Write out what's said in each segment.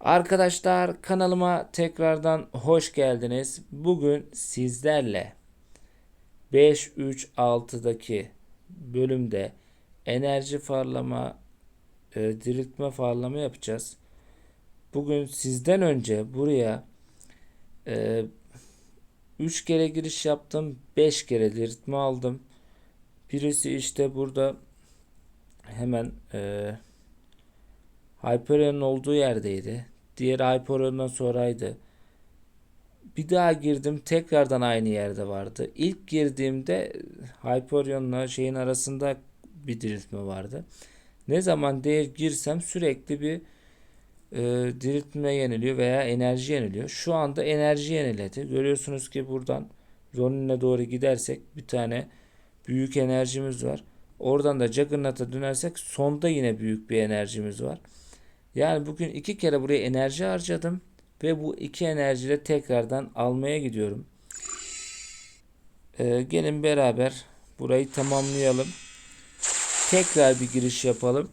Arkadaşlar kanalıma tekrardan hoş geldiniz. Bugün sizlerle 5-3-6'daki bölümde enerji farlama, e, diriltme farlama yapacağız. Bugün sizden önce buraya 3 kere giriş yaptım, 5 kere diriltme aldım. Birisi işte burada hemen e, Hyperion'un olduğu yerdeydi. Diğeri Hyperion'dan sonraydı. Bir daha girdim tekrardan aynı yerde vardı. İlk girdiğimde Hyperion'la şeyin arasında bir diriltme vardı. Ne zaman değil girsem sürekli bir e, diriltme yeniliyor veya enerji yeniliyor. Şu anda enerji yeniledi. Görüyorsunuz ki buradan Ronin'e doğru gidersek bir tane büyük enerjimiz var. Oradan da Juggernaut'a dönersek sonda yine büyük bir enerjimiz var. Yani bugün iki kere buraya enerji harcadım ve bu iki enerjiyle tekrardan almaya gidiyorum. Ee, gelin beraber burayı tamamlayalım. Tekrar bir giriş yapalım.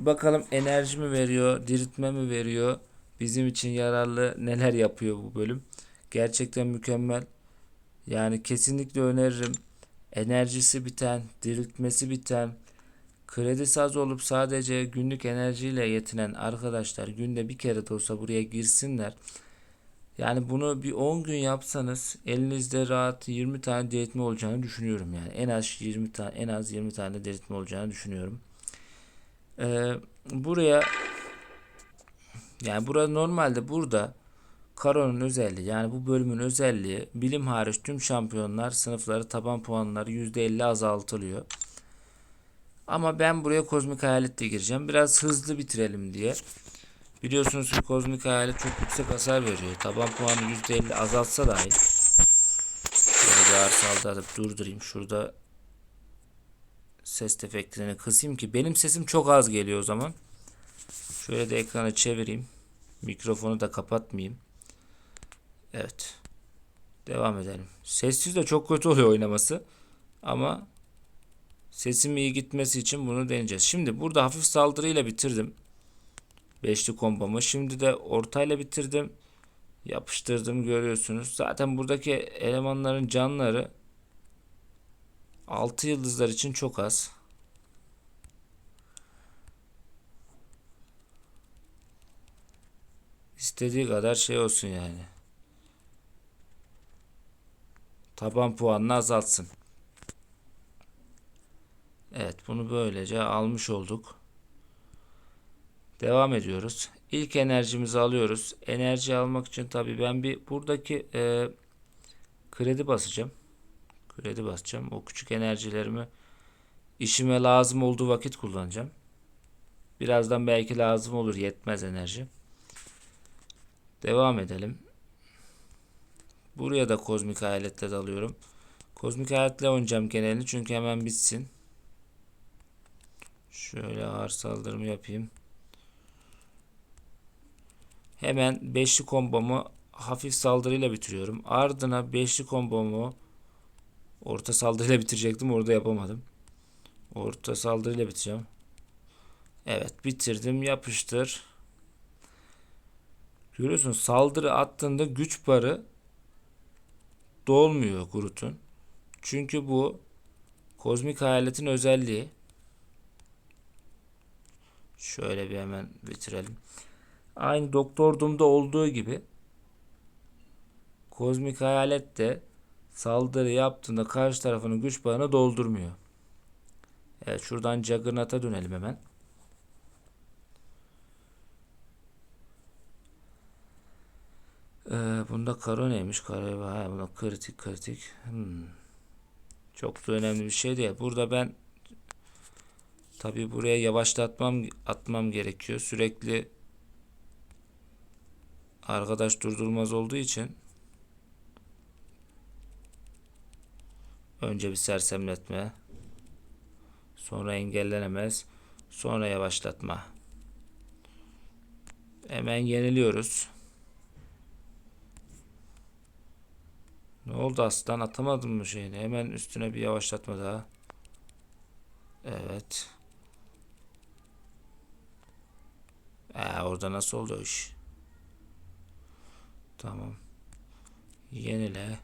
Bakalım enerji mi veriyor, diriltme mi veriyor? Bizim için yararlı neler yapıyor bu bölüm? Gerçekten mükemmel. Yani kesinlikle öneririm. Enerjisi biten, diriltmesi biten, Kredisi az olup sadece günlük enerjiyle yetinen arkadaşlar günde bir kere de olsa buraya girsinler. Yani bunu bir 10 gün yapsanız elinizde rahat 20 tane delirtme olacağını düşünüyorum yani. En az 20 tane en az 20 tane delirtme olacağını düşünüyorum. Ee, buraya yani burada normalde burada Karo'nun özelliği yani bu bölümün özelliği bilim hariç tüm şampiyonlar sınıfları taban puanları %50 azaltılıyor. Ama ben buraya kozmik hayaletle gireceğim. Biraz hızlı bitirelim diye. Biliyorsunuz ki kozmik hayalet çok yüksek hasar veriyor. Taban puanı %50 azaltsa dahi. Şöyle bir arsalda atıp durdurayım. Şurada ses efektlerini kısayım ki benim sesim çok az geliyor o zaman. Şöyle de ekranı çevireyim. Mikrofonu da kapatmayayım. Evet. Devam edelim. Sessiz de çok kötü oluyor oynaması. Ama Sesim iyi gitmesi için bunu deneyeceğiz. Şimdi burada hafif saldırıyla bitirdim. Beşli kombomu. Şimdi de ortayla bitirdim. Yapıştırdım görüyorsunuz. Zaten buradaki elemanların canları 6 yıldızlar için çok az. İstediği kadar şey olsun yani. Taban puanını azaltsın. Evet bunu böylece almış olduk. Devam ediyoruz. İlk enerjimizi alıyoruz. Enerji almak için tabi ben bir buradaki e, kredi basacağım. Kredi basacağım. O küçük enerjilerimi işime lazım olduğu vakit kullanacağım. Birazdan belki lazım olur. Yetmez enerji. Devam edelim. Buraya da kozmik hayaletle dalıyorum. Kozmik hayaletle oynayacağım genelini çünkü hemen bitsin. Şöyle ağır saldırımı yapayım. Hemen beşli kombomu hafif saldırıyla bitiriyorum. Ardına beşli kombomu orta saldırıyla bitirecektim. Orada yapamadım. Orta saldırıyla bitireceğim. Evet bitirdim. Yapıştır. Görüyorsun saldırı attığında güç barı dolmuyor Groot'un. Çünkü bu kozmik hayaletin özelliği. Şöyle bir hemen bitirelim. Aynı Doktor Doom'da olduğu gibi kozmik hayalet de saldırı yaptığında karşı tarafının güç bağını doldurmuyor. Evet şuradan Juggernaut'a dönelim hemen. Ee, bunda karo neymiş? Karo bunda kritik kritik. Hmm. Çok da önemli bir şey değil. Burada ben Tabi buraya yavaşlatmam atmam gerekiyor. Sürekli arkadaş durdurmaz olduğu için önce bir sersemletme sonra engellenemez sonra yavaşlatma. Hemen yeniliyoruz. Ne oldu aslan? Atamadın mı şeyini? Hemen üstüne bir yavaşlatma daha. Evet Ee, orada nasıl oldu iş? Tamam. Yenile.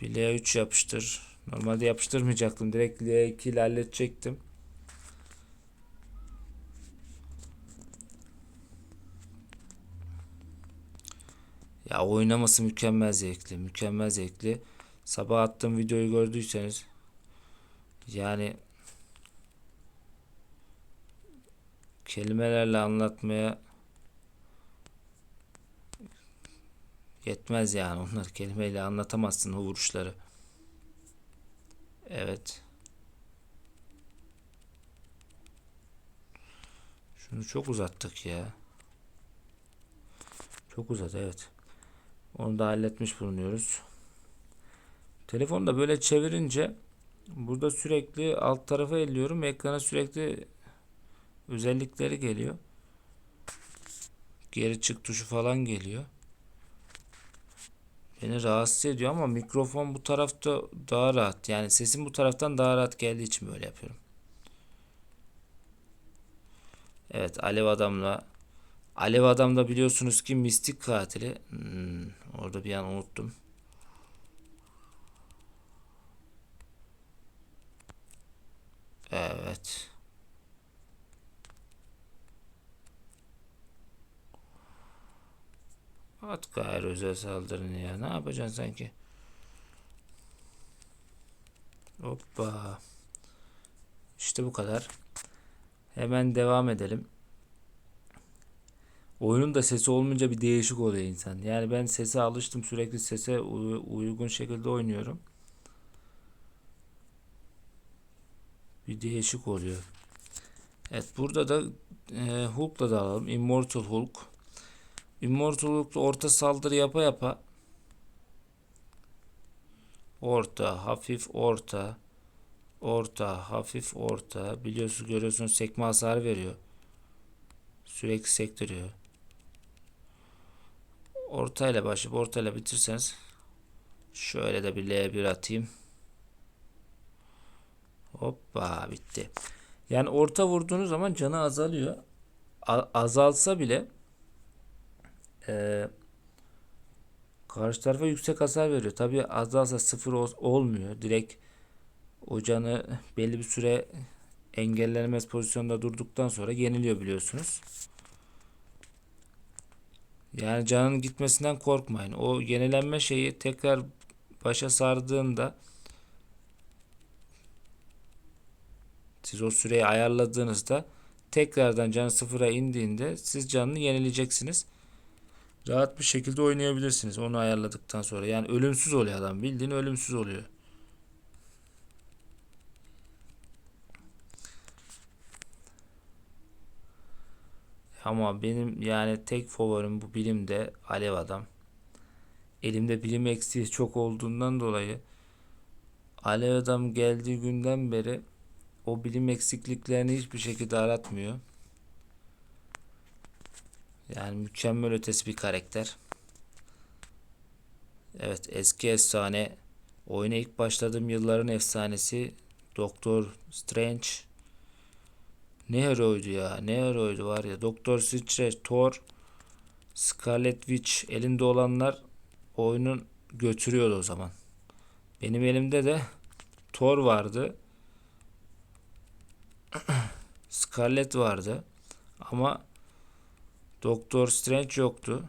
Bir L3 yapıştır. Normalde yapıştırmayacaktım. Direkt L2 ile halledecektim. Ya oynaması mükemmel zevkli. Mükemmel zevkli. Sabah attığım videoyu gördüyseniz yani kelimelerle anlatmaya yetmez yani. Onları kelimeyle anlatamazsın o vuruşları. Evet. Şunu çok uzattık ya. Çok uzat evet. Onu da halletmiş bulunuyoruz. Telefonu da böyle çevirince burada sürekli alt tarafa elliyorum. Ekrana sürekli özellikleri geliyor. Geri çık tuşu falan geliyor. Beni rahatsız ediyor ama mikrofon bu tarafta daha rahat. Yani sesim bu taraftan daha rahat geldiği için böyle yapıyorum. Evet Alev Adam'la Alev Adam da biliyorsunuz ki mistik katili. Hmm, orada bir an unuttum. Evet. At gayrı özel saldırını ya. Ne yapacaksın sanki? Hoppa. İşte bu kadar. Hemen devam edelim. Oyunun da sesi olmayınca bir değişik oluyor insan. Yani ben sese alıştım. Sürekli sese uy- uygun şekilde oynuyorum. Bir değişik oluyor. Evet burada da e, Hulk'la da alalım. Immortal Hulk. Immortal Hulk'la orta saldırı yapa yapa orta, hafif orta, orta, hafif orta. Biliyorsunuz görüyorsunuz sekme hasar veriyor. Sürekli sektiriyor. Ortayla başlayıp ortayla bitirseniz şöyle de bir L1 atayım. Hoppa bitti. Yani orta vurduğunuz zaman canı azalıyor. A- azalsa bile e, karşı tarafa yüksek hasar veriyor. Tabi azalsa sıfır ol- olmuyor. Direkt o canı belli bir süre engellenemez pozisyonda durduktan sonra yeniliyor biliyorsunuz. Yani canın gitmesinden korkmayın. O yenilenme şeyi tekrar başa sardığında siz o süreyi ayarladığınızda tekrardan can sıfıra indiğinde siz canını yenileyeceksiniz. Rahat bir şekilde oynayabilirsiniz onu ayarladıktan sonra. Yani ölümsüz oluyor adam. Bildiğin ölümsüz oluyor. Ama benim yani tek favorim bu bilimde Alev Adam. Elimde bilim eksiği çok olduğundan dolayı Alev Adam geldiği günden beri o bilim eksikliklerini hiçbir şekilde aratmıyor. Yani mükemmel ötesi bir karakter. Evet eski efsane. Oyuna ilk başladığım yılların efsanesi Doktor Strange. Ne heroydu ya. Ne heroydu var ya. Doktor Strange, Thor, Scarlet Witch elinde olanlar oyunun götürüyordu o zaman. Benim elimde de Thor vardı. Scarlet vardı. Ama Doktor Strange yoktu.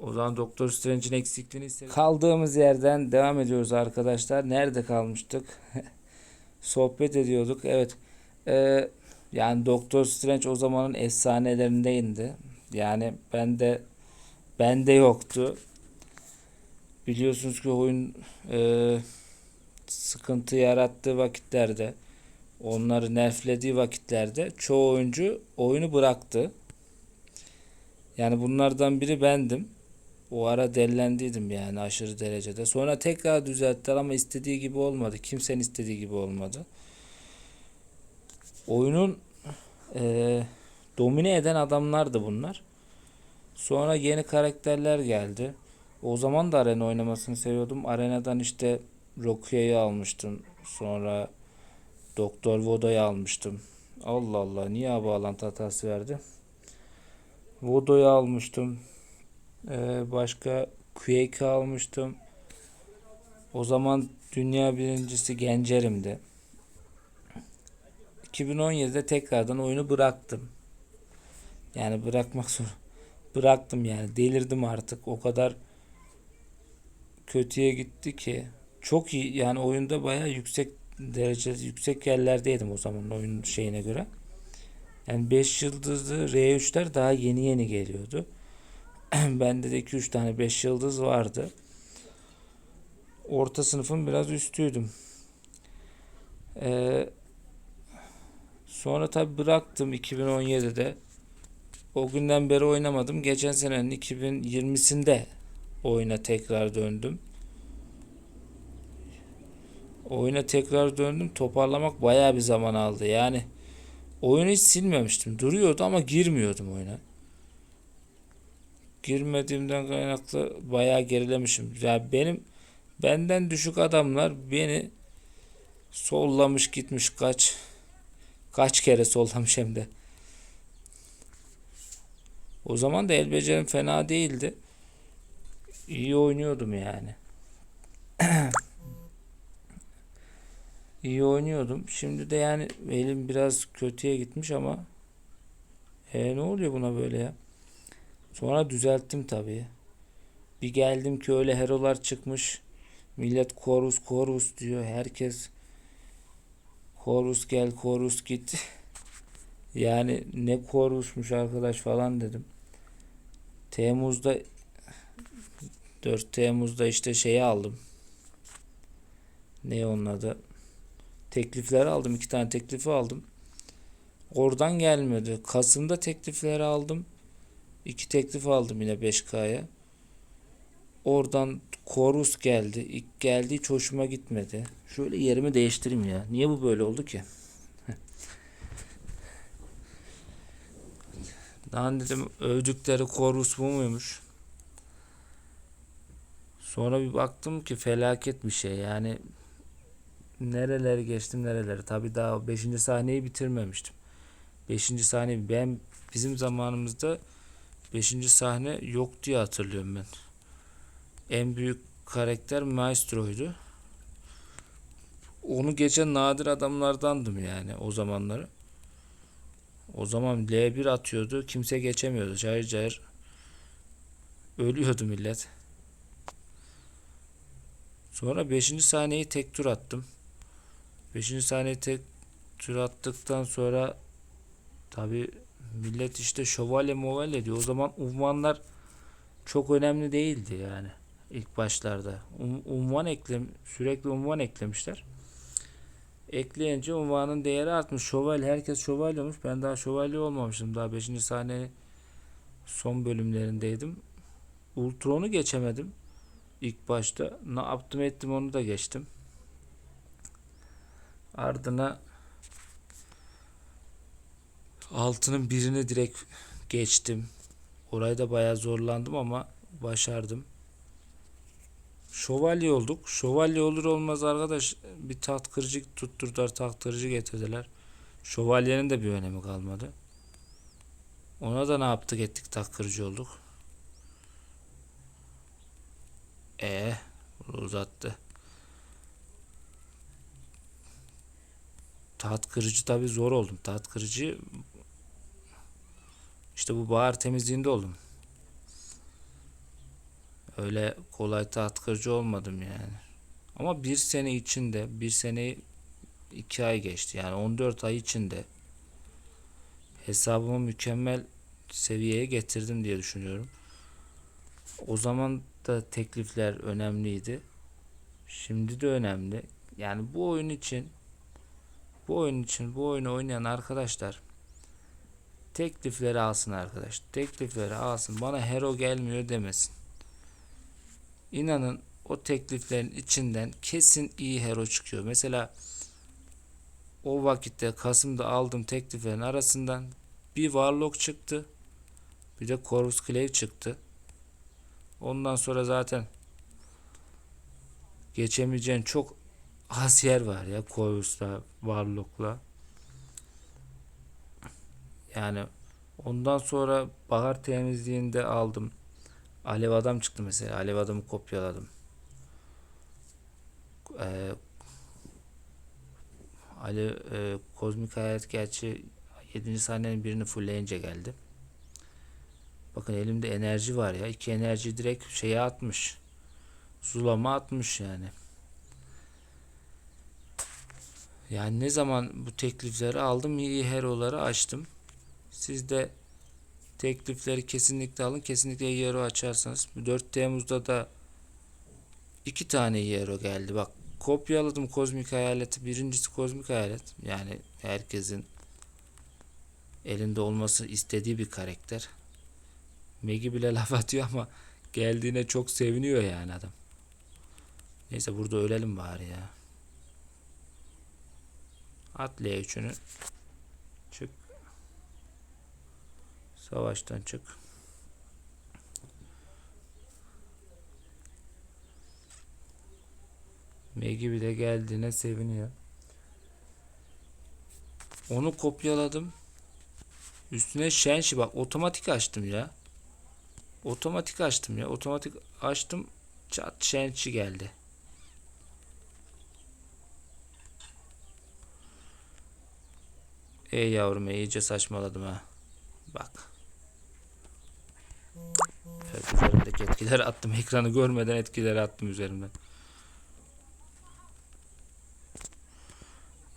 O zaman Doktor Strange'in eksikliğini hissediyorum. Kaldığımız yerden devam ediyoruz arkadaşlar. Nerede kalmıştık? Sohbet ediyorduk. Evet. Ee, yani Doktor Strange o zamanın efsanelerindeydi. Yani ben de bende yoktu. Biliyorsunuz ki oyun e, sıkıntı yarattığı vakitlerde onları nerflediği vakitlerde çoğu oyuncu oyunu bıraktı. Yani bunlardan biri bendim. O ara dellendiydim yani aşırı derecede. Sonra tekrar düzelttiler ama istediği gibi olmadı. Kimsenin istediği gibi olmadı. Oyunun e, domine eden adamlardı bunlar. Sonra yeni karakterler geldi. O zaman da arena oynamasını seviyordum. Arenadan işte Rokia'yı almıştım. Sonra Doktor Voda'yı almıştım. Allah Allah niye bağlantı hatası verdi? Vodo'yu almıştım. Ee, başka Quake almıştım. O zaman dünya birincisi Gencer'imdi. 2017'de tekrardan oyunu bıraktım. Yani bırakmak zor. Bıraktım yani. Delirdim artık. O kadar kötüye gitti ki. Çok iyi yani oyunda bayağı yüksek derece yüksek yerlerdeydim o zaman oyun şeyine göre. Yani 5 yıldızlı R3'ler daha yeni yeni geliyordu. Bende de 2-3 tane 5 yıldız vardı. Orta sınıfın biraz üstüydüm. Ee, sonra tabi bıraktım 2017'de. O günden beri oynamadım. Geçen senenin 2020'sinde oyuna tekrar döndüm. Oyuna tekrar döndüm. Toparlamak bayağı bir zaman aldı. Yani oyunu hiç silmemiştim. Duruyordu ama girmiyordum oyuna. Girmediğimden kaynaklı bayağı gerilemişim. Ya benim benden düşük adamlar beni sollamış gitmiş kaç kaç kere sollamış hem de. O zaman da el becerim fena değildi. İyi oynuyordum yani. İyi oynuyordum. Şimdi de yani elim biraz kötüye gitmiş ama e, ne oluyor buna böyle ya? Sonra düzelttim tabii. Bir geldim ki öyle herolar çıkmış. Millet korus korus diyor. Herkes korus gel korus git. Yani ne korusmuş arkadaş falan dedim. Temmuz'da 4 Temmuz'da işte şeyi aldım. Ne onun adı? Teklifleri aldım. iki tane teklifi aldım. Oradan gelmedi. Kasım'da teklifleri aldım. İki teklif aldım yine 5K'ya. Oradan Chorus geldi. İlk geldi hiç hoşuma gitmedi. Şöyle yerimi değiştireyim ya. Niye bu böyle oldu ki? Daha dedim övdükleri Chorus bu muymuş? Sonra bir baktım ki felaket bir şey. Yani nereleri geçtim nereleri. Tabii daha 5. sahneyi bitirmemiştim. 5. sahne ben bizim zamanımızda 5. sahne yok diye hatırlıyorum ben. En büyük karakter Maestro'ydu. Onu geçen nadir adamlardandım yani o zamanları. O zaman L1 atıyordu. Kimse geçemiyordu. Cayır cayır ölüyordu millet. Sonra 5. sahneyi tek tur attım. 5. sahneyi tek tur attıktan sonra tabi millet işte şövalye movalye diyor. O zaman unvanlar çok önemli değildi yani ilk başlarda. Um, unvan eklem sürekli unvan eklemişler. Ekleyince unvanın değeri artmış. Şövalye herkes şövalye olmuş. Ben daha şövalye olmamışım. Daha 5. sahne son bölümlerindeydim. Ultron'u geçemedim. ilk başta. Ne yaptım ettim onu da geçtim. Ardına altının birini direkt geçtim. Orayı da bayağı zorlandım ama başardım. Şövalye olduk. Şövalye olur olmaz arkadaş bir taht kırıcı tutturdular. Taht kırıcı getirdiler. Şövalyenin de bir önemi kalmadı. Ona da ne yaptık ettik taht kırıcı olduk. E uzattı. Taht kırıcı tabi zor oldum. Taht kırıcı işte bu bahar temizliğinde oldum. Öyle kolay taht kırıcı olmadım yani. Ama bir sene içinde, bir sene iki ay geçti. Yani 14 ay içinde hesabımı mükemmel seviyeye getirdim diye düşünüyorum. O zaman da teklifler önemliydi. Şimdi de önemli. Yani bu oyun için bu oyun için bu oyunu oynayan arkadaşlar teklifleri alsın arkadaş. Teklifleri alsın. Bana hero gelmiyor demesin. İnanın o tekliflerin içinden kesin iyi hero çıkıyor. Mesela o vakitte Kasım'da aldığım tekliflerin arasından bir Warlock çıktı. Bir de Corvus Clave çıktı. Ondan sonra zaten geçemeyeceğin çok az yer var ya Corvus'la, Warlock'la. Yani ondan sonra bahar temizliğinde aldım. Alev adam çıktı mesela. Alev adamı kopyaladım. Ee, Alev, e, kozmik hayat gerçi 7. sahnenin birini fullleyince geldi. Bakın elimde enerji var ya. iki enerji direkt şeye atmış. Zulama atmış yani. Yani ne zaman bu teklifleri aldım iyi hero'ları açtım. Siz de teklifleri kesinlikle alın. Kesinlikle hero açarsanız. 4 Temmuz'da da iki tane hero geldi. Bak kopyaladım kozmik hayaleti. Birincisi kozmik hayalet. Yani herkesin elinde olması istediği bir karakter. Megi bile laf atıyor ama geldiğine çok seviniyor yani adam. Neyse burada ölelim bari ya. At L3'ünü. Çık. Savaştan çık. Megi bile geldiğine seviniyor. Onu kopyaladım. Üstüne Shenshi bak otomatik açtım ya. Otomatik açtım ya. Otomatik açtım. Çat Shenshi geldi. Ey yavrum iyice saçmaladım ha. Bak. Evet üzerimdeki etkileri attım. Ekranı görmeden etkileri attım üzerimden.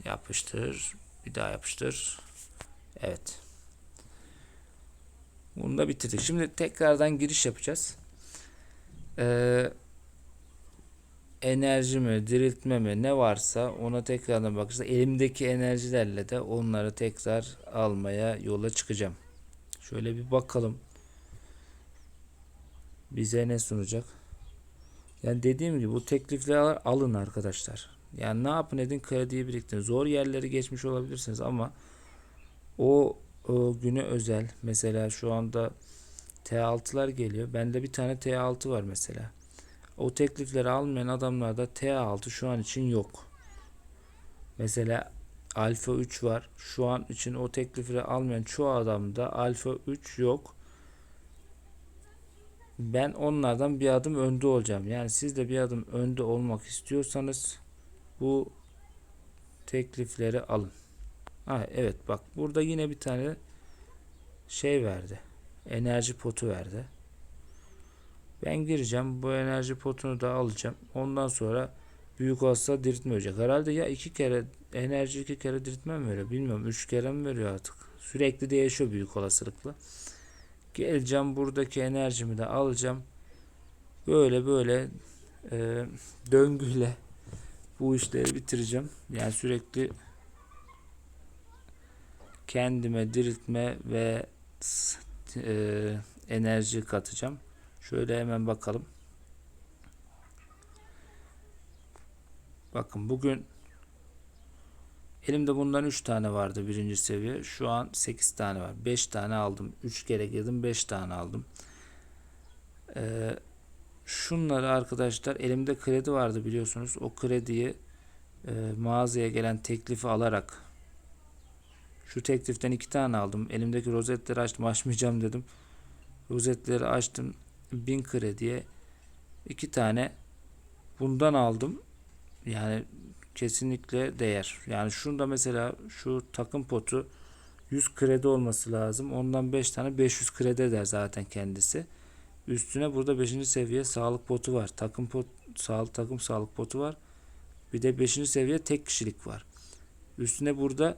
Yapıştır. Bir daha yapıştır. Evet. Bunu da bitirdik. Şimdi tekrardan giriş yapacağız. Ee, enerji mi, diriltme mi ne varsa ona tekrardan bakacağız. Elimdeki enerjilerle de onları tekrar almaya yola çıkacağım. Şöyle bir bakalım. Bize ne sunacak? Yani dediğim gibi bu teklifleri alın arkadaşlar. Yani ne yapın edin krediyi biriktirin. Zor yerleri geçmiş olabilirsiniz ama o, o güne özel mesela şu anda T6'lar geliyor. Bende bir tane T6 var mesela. O teklifleri almayan adamlarda T6 şu an için yok. Mesela Alfa 3 var. Şu an için o teklifleri almayan çoğu adamda Alfa 3 yok. Ben onlardan bir adım önde olacağım. Yani siz de bir adım önde olmak istiyorsanız bu teklifleri alın. Ha, evet bak burada yine bir tane şey verdi. Enerji potu verdi. Ben gireceğim. Bu enerji potunu da alacağım. Ondan sonra büyük olsa diriltme olacak. Herhalde ya iki kere enerji iki kere diriltme mi veriyor? Bilmiyorum. Üç kere mi veriyor artık? Sürekli değişiyor büyük olasılıkla. Geleceğim buradaki enerjimi de alacağım. Böyle böyle e, döngüyle bu işleri bitireceğim. Yani sürekli kendime diriltme ve e, enerji katacağım. Şöyle hemen bakalım. Bakın bugün elimde bundan 3 tane vardı birinci seviye. Şu an 8 tane var. 5 tane aldım. 3 kere girdim 5 tane aldım. Ee, şunları arkadaşlar elimde kredi vardı biliyorsunuz. O krediyi e, mağazaya gelen teklifi alarak şu tekliften 2 tane aldım. Elimdeki rozetleri açtım. Açmayacağım dedim. Rozetleri açtım. 1000 krediye iki tane bundan aldım. Yani kesinlikle değer. Yani şunda mesela şu takım potu 100 kredi olması lazım. Ondan 5 tane 500 kredi eder zaten kendisi. Üstüne burada 5. seviye sağlık potu var. Takım pot sağlık takım sağlık potu var. Bir de 5. seviye tek kişilik var. Üstüne burada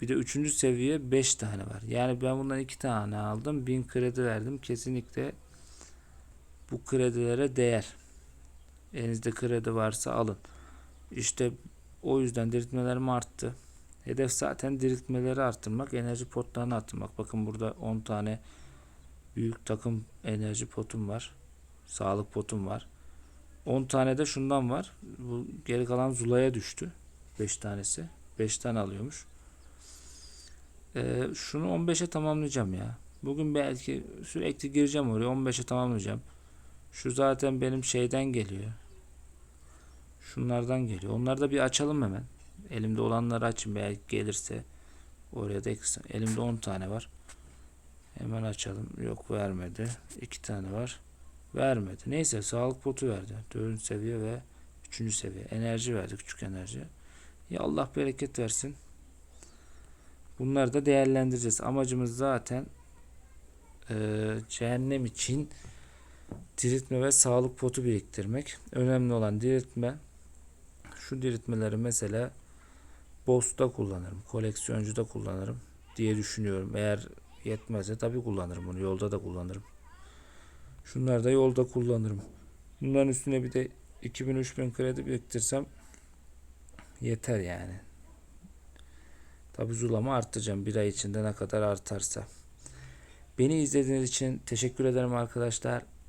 bir de 3. seviye 5 tane var. Yani ben bundan 2 tane aldım. 1000 kredi verdim. Kesinlikle bu kredilere değer. Elinizde kredi varsa alın. İşte o yüzden diriltmelerim arttı. Hedef zaten diriltmeleri arttırmak, enerji potlarını arttırmak. Bakın burada 10 tane büyük takım enerji potum var. Sağlık potum var. 10 tane de şundan var. Bu geri kalan Zula'ya düştü. 5 tanesi. 5 tane alıyormuş. Ee, şunu 15'e tamamlayacağım ya. Bugün belki sürekli gireceğim oraya 15'e tamamlayacağım. Şu zaten benim şeyden geliyor. Şunlardan geliyor. Onları da bir açalım hemen. Elimde olanları açayım belki gelirse. Oraya da eksen. Elimde 10 tane var. Hemen açalım. Yok vermedi. 2 tane var. Vermedi. Neyse sağlık potu verdi. 4. seviye ve 3. seviye. Enerji verdi. Küçük enerji. Ya Allah bereket versin. Bunları da değerlendireceğiz. Amacımız zaten eee, cehennem için diriltme ve sağlık potu biriktirmek. Önemli olan diriltme. Şu diriltmeleri mesela boss'ta kullanırım. Koleksiyoncuda kullanırım diye düşünüyorum. Eğer yetmezse tabii kullanırım bunu. Yolda da kullanırım. Şunları da yolda kullanırım. Bunların üstüne bir de 2000-3000 kredi biriktirsem yeter yani. Tabi zulama arttıracağım bir ay içinde ne kadar artarsa. Beni izlediğiniz için teşekkür ederim arkadaşlar.